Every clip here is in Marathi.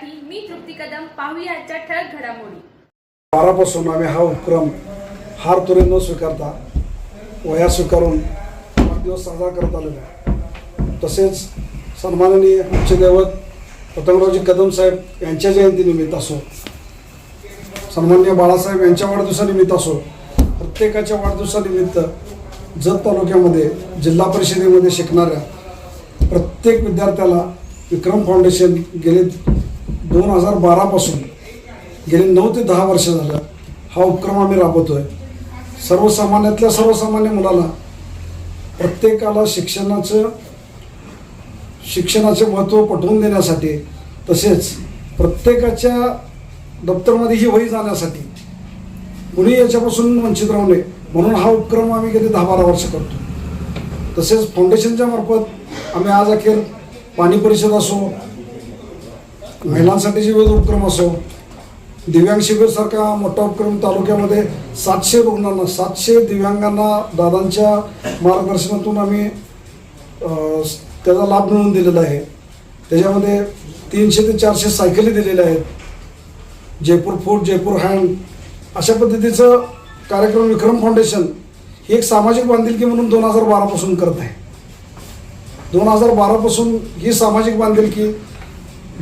टीव्ही मी तृप्ती कदम पाहूया आजच्या ठळक घडामोडी. बारापासून आम्ही हा उपक्रम हार तुरे न स्वीकारता वया स्वीकारून दिवस साजरा करत आलेला आहे. तसेच सन्माननीय आमचे दैवत पतंगरावजी कदम साहेब यांच्या जयंतीनिमित्त असो सन्माननीय बाळासाहेब यांच्या वाढदिवसानिमित्त असो प्रत्येकाच्या वाढदिवसानिमित्त जत तालुक्यामध्ये जिल्हा परिषदेमध्ये शिकणाऱ्या प्रत्येक विद्यार्थ्याला विक्रम फाउंडेशन गेले दोन हजार बारापासून गेले नऊ ते दहा वर्ष झालं हा उपक्रम आम्ही राबवतो आहे सर्वसामान्यातल्या सर्वसामान्य मुलाला प्रत्येकाला शिक्षणाचं शिक्षणाचे महत्त्व पटवून देण्यासाठी तसेच प्रत्येकाच्या दप्तरमध्ये ही वही जाण्यासाठी कुणी याच्यापासून वंचित राहू नये म्हणून हा उपक्रम आम्ही गेले दहा बारा वर्ष करतो. तसेच फाउंडेशनच्या मार्फत आम्ही आज अखेर पाणी परिषद असो महिलांसाठीचे विविध उपक्रम असो दिव्यांग शिबिरसारखा मोठा उपक्रम तालुक्यामध्ये सातशे रुग्णांना सातशे दिव्यांगांना दादांच्या मार्गदर्शनातून आम्ही त्याचा लाभ मिळवून दिलेला आहे. त्याच्यामध्ये तीनशे ते चारशे सायकली दिलेल्या आहेत. जयपूर फूड जयपूर हँड अशा पद्धतीचं कार्यक्रम विक्रम फाउंडेशन ही एक सामाजिक बांधिलकी म्हणून दोन हजार बारापासून करत आहे. दोन हजार बारापासून ही सामाजिक बांधिलकी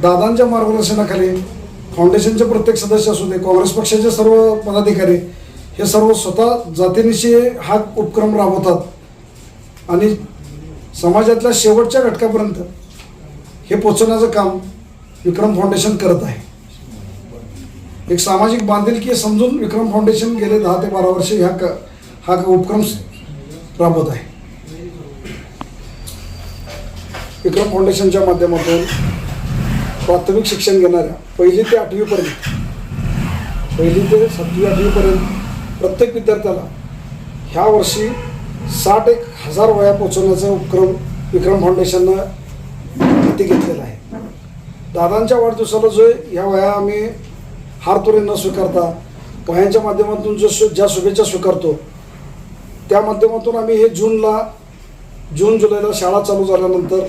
दादांच्या मार्गदर्शनाखाली फाउंडेशनचे प्रत्येक सदस्य असू दे काँग्रेस पक्षाचे सर्व पदाधिकारी हे सर्व स्वतः जातीनिशी हा उपक्रम राबवतात. आणि समाजातल्या शेवटच्या घटकापर्यंत हे पोचवण्याचं काम विक्रम फाउंडेशन करत आहे. एक सामाजिक बांधिलकी समजून विक्रम फाउंडेशन गेले दहा ते बारा वर्षे ह्या क हा उपक्रम राबवत आहे. विक्रम फाउंडेशनच्या माध्यमातून प्राथमिक शिक्षण घेणाऱ्या पहिली ते आठवीपर्यंत पहिली ते सातवी आठवीपर्यंत प्रत्येक विद्यार्थ्याला ह्या वर्षी साठ एक हजार वया पोचवण्याचा उपक्रम विक्रम फाउंडेशननं हाती घेतलेला आहे. दादांच्या वाढदिवसाला जो ह्या वया आम्ही हारतोरे न स्वीकारता वयांच्या माध्यमातून जो शु ज्या शुभेच्छा स्वीकारतो त्या माध्यमातून आम्ही हे जूनला जून जुलैला शाळा चालू झाल्यानंतर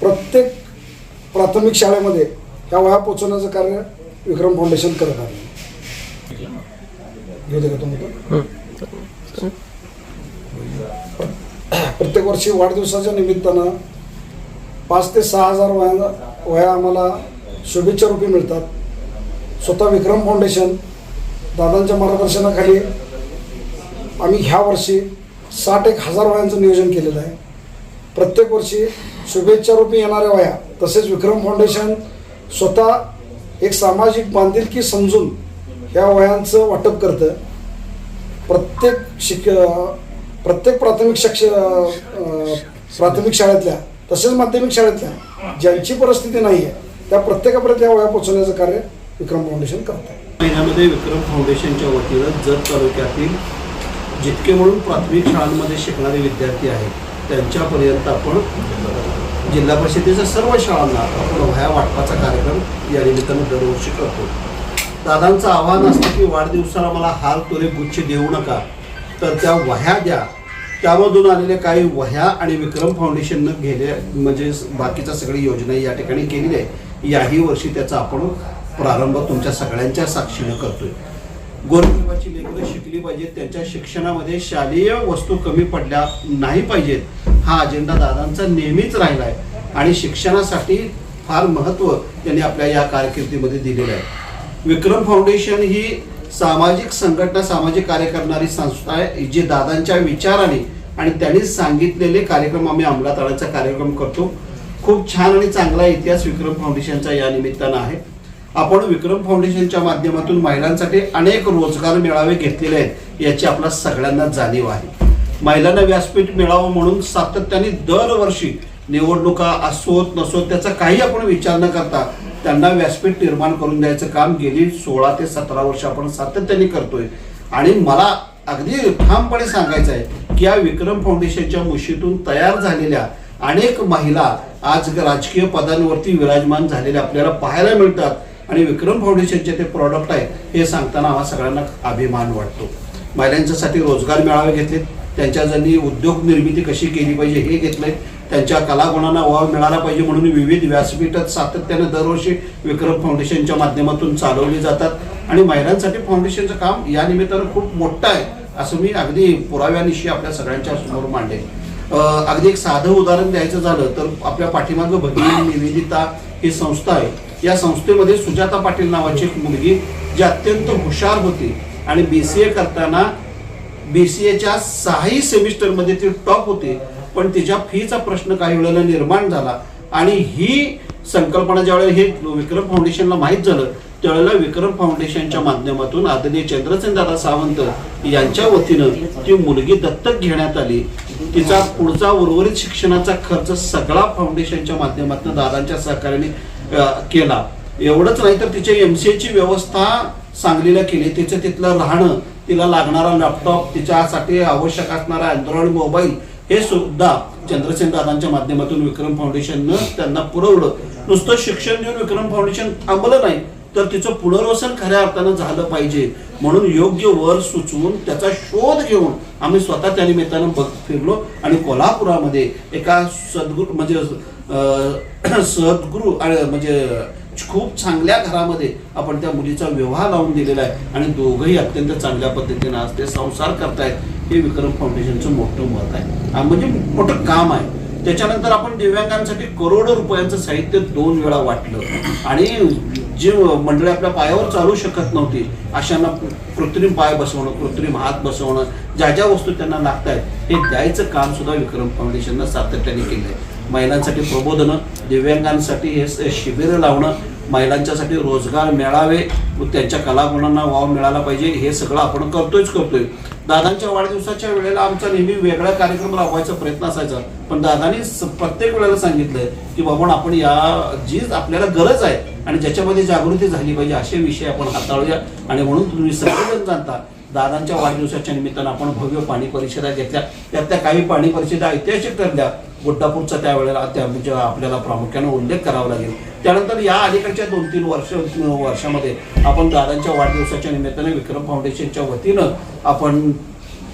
प्रत्येक प्राथमिक शाळेमध्ये ह्या वया पोचवण्याचं कार्य विक्रम फाउंडेशन करत आहे? प्रत्येक वर्षी वाढदिवसाच्या निमित्तानं पाच ते सहा हजार वया वया आम्हाला शुभेच्छा रूपी मिळतात. स्वतः विक्रम फाउंडेशन दादांच्या मार्गदर्शनाखाली आम्ही ह्या वर्षी साठ एक हजार वयांचं नियोजन केलेलं आहे. प्रत्येक वर्षी शुभेच्छारूपी येणाऱ्या वया. तसेच विक्रम फाउंडेशन स्वतः एक सामाजिक बांधिलकी समजून ह्या वयांचं वाटप करतं. प्रत्येक शिक प्रत्येक प्राथमिक शिक्ष प्राथमिक शाळेतल्या तसेच माध्यमिक शाळेतल्या ज्यांची परिस्थिती नाही आहे त्या प्रत्येकापर्यंत या वया पोचवण्याचं कार्य विक्रम फाउंडेशन करत. आहे महिन्यामध्ये विक्रम फाउंडेशनच्या वतीनं जत तालुक्यातील जितके म्हणून प्राथमिक शाळांमध्ये शिकणारे विद्यार्थी आहेत त्यांच्यापर्यंत आपण जिल्हा परिषदेच्या सर्व शाळांना आपण वह्या वाटपाचा कार्यक्रम या निमित्तानं दरवर्षी करतो. दादांचं आव्हान असतं की वाढदिवसाला मला हार तुरे गुच्छ देऊ नका. तर त्या वह्या द्या. त्यामधून आलेल्या काही वह्या आणि विक्रम फाउंडेशननं गेल्या म्हणजे बाकीच्या सगळी योजना या ठिकाणी केलेली आहे याही वर्षी त्याचा आपण प्रारंभ तुमच्या सगळ्यांच्या साक्षीनं करतोय. गोरगरिबाची लेकरं शिकली पाहिजेत त्यांच्या शिक्षणामध्ये शालेय वस्तू कमी पडल्या नाही पाहिजेत हा अजेंडा दादांचा नेहमीच राहिला आहे. आणि शिक्षणासाठी फार महत्त्व त्यांनी आपल्या या कारकिर्दीमध्ये दिलेलं आहे. विक्रम फाउंडेशन ही सामाजिक संघटना सामाजिक कार्य करणारी संस्था आहे जी दादांच्या विचाराने आणि त्यांनी सांगितलेले कार्यक्रम आम्ही अंमलात आणायचा कार्यक्रम करतो. खूप छान आणि चांगला इतिहास विक्रम फाउंडेशनचा या निमित्तानं आहे. आपण विक्रम फाउंडेशनच्या माध्यमातून महिलांसाठी अनेक रोजगार मेळावे घेतलेले आहेत याची आपला सगळ्यांना जाणीव आहे. महिलांना व्यासपीठ मिळावं म्हणून सातत्याने दरवर्षी निवडणुका असोत नसोत त्याचा काही आपण विचार न करता त्यांना व्यासपीठ निर्माण करून द्यायचं काम गेली सोळा ते सतरा वर्ष आपण सातत्याने करतोय. आणि मला अगदी ठामपणे सांगायचं आहे की या विक्रम फाउंडेशनच्या मुशीतून तयार झालेल्या अनेक महिला आज राजकीय पदांवरती विराजमान झालेल्या आपल्याला पाहायला मिळतात. आणि विक्रम फाउंडेशनचे ते प्रॉडक्ट आहे हे सांगताना आम्हा सगळ्यांना अभिमान वाटतो. महिलांच्यासाठी रोजगार मेळावे घेतलेत. त्यांच्या जणी उद्योग निर्मिती कशी केली पाहिजे हे घेतलंय. त्यांच्या कलागुणांना वाव मिळाला पाहिजे म्हणून विविध व्यासपीठात सातत्यानं दरवर्षी विक्रम फाउंडेशनच्या माध्यमातून चालवली जातात. आणि महिलांसाठी फाउंडेशनचं काम या निमित्तानं खूप मोठं आहे असं मी अगदी पुराव्यानिशी आपल्या सगळ्यांच्या समोर मांडेल अगदी एक साधं उदाहरण द्यायचं झालं तर आपल्या पाठीमागं भगिनी निवेदिता ही संस्था आहे. या संस्थेमध्ये सुजाता पाटील नावाची एक मुलगी जी अत्यंत हुशार होती आणि बी सी ए करताना बी सी एच्या सहाही सेमिस्टरमध्ये ती टॉप होती. पण तिच्या फीचा प्रश्न काही वेळेला निर्माण झाला. आणि ही संकल्पना ज्यावेळेला हे विक्रम फाउंडेशनला माहीत झालं त्यावेळेला विक्रम फाउंडेशनच्या माध्यमातून आदरणीय चंद्रसेन दादा सावंत यांच्या वतीनं ती मुलगी दत्तक घेण्यात आली. तिचा पुढचा उर्वरित शिक्षणाचा खर्च सगळा फाउंडेशनच्या माध्यमातून दादांच्या सहकार्याने केला. एवढंच नाही तर तिच्या एम सी एची व्यवस्था सांगलीला केली. तिचं तिथलं राहणं तिला लागणारा लॅपटॉप तिच्यासाठी आवश्यक असणारा अँड्रॉइड मोबाईल हे सुद्धा चंद्रसेन दादांच्या माध्यमातून विक्रम फाउंडेशननं त्यांना पुरवलं. नुसतं शिक्षण देऊन विक्रम फाउंडेशन थांबलं नाही तर तिचं पुनर्वसन खऱ्या अर्थानं झालं पाहिजे. म्हणून योग्य वर सुचवून त्याचा शोध घेऊन आम्ही स्वतः त्या निमित्तानं बघ फिरलो आणि कोल्हापुरामध्ये एका सद्गुरू म्हणजे सद्गुरू आणि म्हणजे खूप चांगल्या घरामध्ये आपण त्या मुलीचा विवाह लावून दिलेला आहे आणि दोघंही अत्यंत चांगल्या पद्धतीने आज ते संसार करतायत हे विक्रम फाउंडेशनचं मोठं मत आहे. म्हणजे मोठं काम आहे. त्याच्यानंतर आपण दिव्यांगांसाठी करोडो रुपयांचं साहित्य दोन वेळा वाटलं. आणि जे मंडळी आपल्या पायावर चालू शकत नव्हती अशांना कृत्रिम पाय बसवणं कृत्रिम हात बसवणं ज्या ज्या वस्तू त्यांना लागत आहेत हे द्यायचं काम सुद्धा विक्रम फाउंडेशननं सातत्याने केलंय. महिलांसाठी प्रबोधनं दिव्यांगांसाठी हे शिबिरं लावणं महिलांच्यासाठी रोजगार मिळावे व त्यांच्या कलागुणांना वाव मिळाला पाहिजे हे सगळं आपण करतोयच करतोय. दादांच्या वाढदिवसाच्या वेळेला आमचा नेहमी वेगळा कार्यक्रम राबवायचा प्रयत्न असायचा. पण दादांनी प्रत्येक वेळेला सांगितलंय की बाबा आपण या जी आपल्याला गरज आहे आणि ज्याच्यामध्ये जागृती झाली पाहिजे असे विषय आपण हाताळूया. आणि म्हणून तुम्ही सगळेजण जाणता दादांच्या वाढदिवसाच्या निमित्तानं आपण भव्य पाणी परिषदा घेतल्या. त्यातल्या काही पाणी परिषदा ऐतिहासिक ठरल्या. गोड्डापूरचा त्यावेळेला त्या म्हणजे आपल्याला प्रामुख्याने उल्लेख करावा लागेल. त्यानंतर या अलीकडच्या दोन तीन वर्ष वर्षामध्ये आपण दादांच्या वाढदिवसाच्या निमित्ताने विक्रम फाउंडेशनच्या वतीनं आपण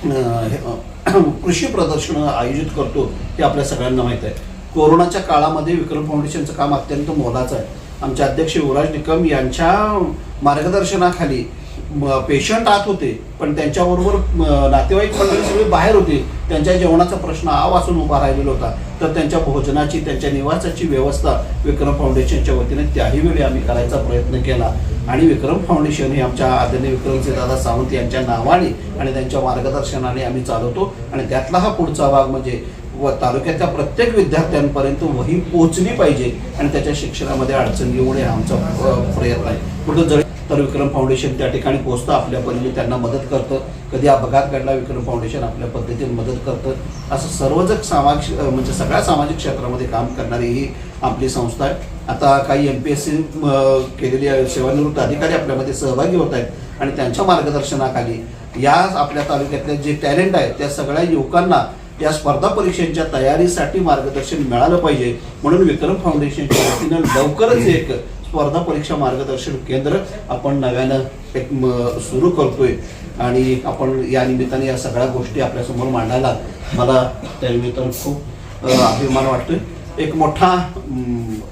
हे, कृषी प्रदर्शनं आयोजित करतो हे आपल्या सगळ्यांना माहीत आहे. कोरोनाच्या काळामध्ये विक्रम फाउंडेशनचं काम अत्यंत मोलाचं आहे. आमचे अध्यक्ष युवराज निकम यांच्या मार्गदर्शनाखाली पेशंट आत होते पण त्यांच्याबरोबर नातेवाईक मंडळी सगळे बाहेर होते. त्यांच्या जेवणाचा प्रश्न आ वाचून उभा राहिलेला होता. तर त्यांच्या भोजनाची त्यांच्या निवासाची व्यवस्था विक्रम फाउंडेशनच्या वतीने त्याही वेळी आम्ही करायचा प्रयत्न केला. आणि विक्रम फाउंडेशन हे आमच्या आदरणीय विक्रमचे दादा सावंत यांच्या नावाने आणि त्यांच्या मार्गदर्शनाने आम्ही चालवतो. आणि त्यातला हा पुढचा भाग म्हणजे व तालुक्याच्या प्रत्येक विद्यार्थ्यांपर्यंत वही पोहोचली पाहिजे आणि त्याच्या शिक्षणामध्ये अडचण येऊ नये आमचा प्रयत्न आहे. कुठं जरी तर विक्रम फाउंडेशन त्या ठिकाणी पोहोचतं आपल्या परीने त्यांना मदत करतं. कधी अपघात घडला विक्रम फाउंडेशन आपल्या पद्धतीने मदत करतं. असं सर्वच सामाजिक म्हणजे सगळ्या सामाजिक क्षेत्रामध्ये काम करणारी ही आपली संस्था आहे. आता काही एम पी एस सी केलेली सेवानिवृत्त अधिकारी आपल्यामध्ये सहभागी होत आहेत आणि त्यांच्या मार्गदर्शनाखाली या आपल्या तालुक्यातले जे टॅलेंट आहे त्या सगळ्या युवकांना या स्पर्धा परीक्षांच्या तयारीसाठी मार्गदर्शन मिळालं पाहिजे. म्हणून विक्रम फाउंडेशनच्या वतीनं लवकरच एक स्पर्धा परीक्षा मार्गदर्शन केंद्र आपण नव्यानं एक सुरू करतोय. आणि आपण या निमित्ताने या सगळ्या गोष्टी आपल्यासमोर मांडायला मला त्या निमित्तानं खूप अभिमान वाटतोय. एक मोठा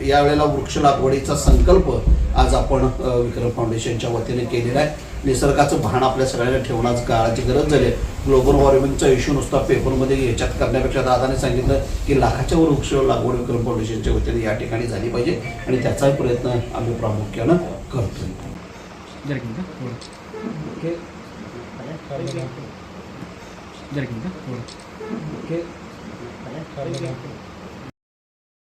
यावेळेला वृक्ष लागवडीचा संकल्प आज आपण विक्रम फाउंडेशनच्या वतीने केलेला आहे. निसर्गाचं भान आपल्या सगळ्यांना ठेवण्याची काळाची गरज झाली आहे. ग्लोबल वॉर्मिंगचा इश्यू नुसता पेपरमध्ये याच्यात करण्यापेक्षा दादाने सांगितलं की लाखाच्या वर वृक्ष लागवड करून फाउंडेशनच्या वतीने या ठिकाणी झाली पाहिजे आणि त्याचाही प्रयत्न आम्ही प्रामुख्यानं करतो